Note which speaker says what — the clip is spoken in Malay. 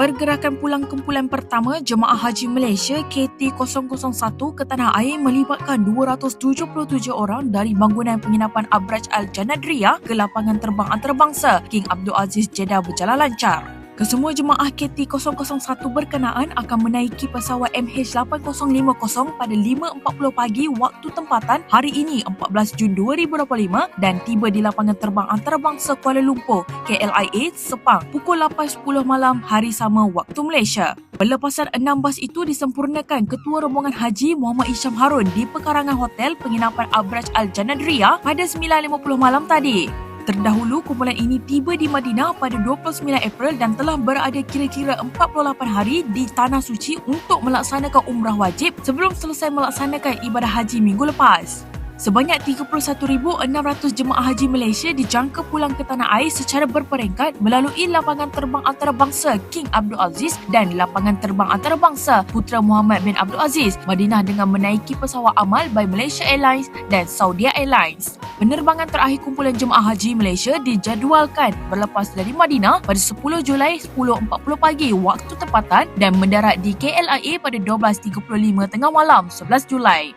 Speaker 1: Pergerakan pulang kumpulan pertama Jemaah Haji Malaysia KT001 ke tanah air melibatkan 277 orang dari bangunan penginapan Abraj Al Janadria ke lapangan terbang antarabangsa King Abdul Aziz Jeddah berjalan lancar. Kesemua jemaah KT001 berkenaan akan menaiki pesawat MH850 pada 5.40 pagi waktu tempatan hari ini 14 Jun 2025 dan tiba di lapangan terbang antarabangsa Kuala Lumpur KLIA Sepang pukul 8.10 malam hari sama waktu Malaysia. Pelepasan enam bas itu disempurnakan Ketua Rombongan Haji Muhammad Isyam Harun di pekarangan hotel penginapan Abraj Al Janadria pada 9.50 malam tadi. Terdahulu, kumpulan ini tiba di Madinah pada 29 April dan telah berada kira-kira 48 hari di Tanah Suci untuk melaksanakan umrah wajib sebelum selesai melaksanakan ibadah haji minggu lepas. Sebanyak 31,600 jemaah haji Malaysia dijangka pulang ke tanah air secara berperingkat melalui lapangan terbang antarabangsa King Abdul Aziz dan lapangan terbang antarabangsa Putra Muhammad bin Abdul Aziz Madinah dengan menaiki pesawat amal by Malaysia Airlines dan Saudi Airlines. Penerbangan terakhir kumpulan jemaah haji Malaysia dijadualkan berlepas dari Madinah pada 10 Julai 10.40 pagi waktu tempatan dan mendarat di KLIA pada 12.35 tengah malam 11 Julai.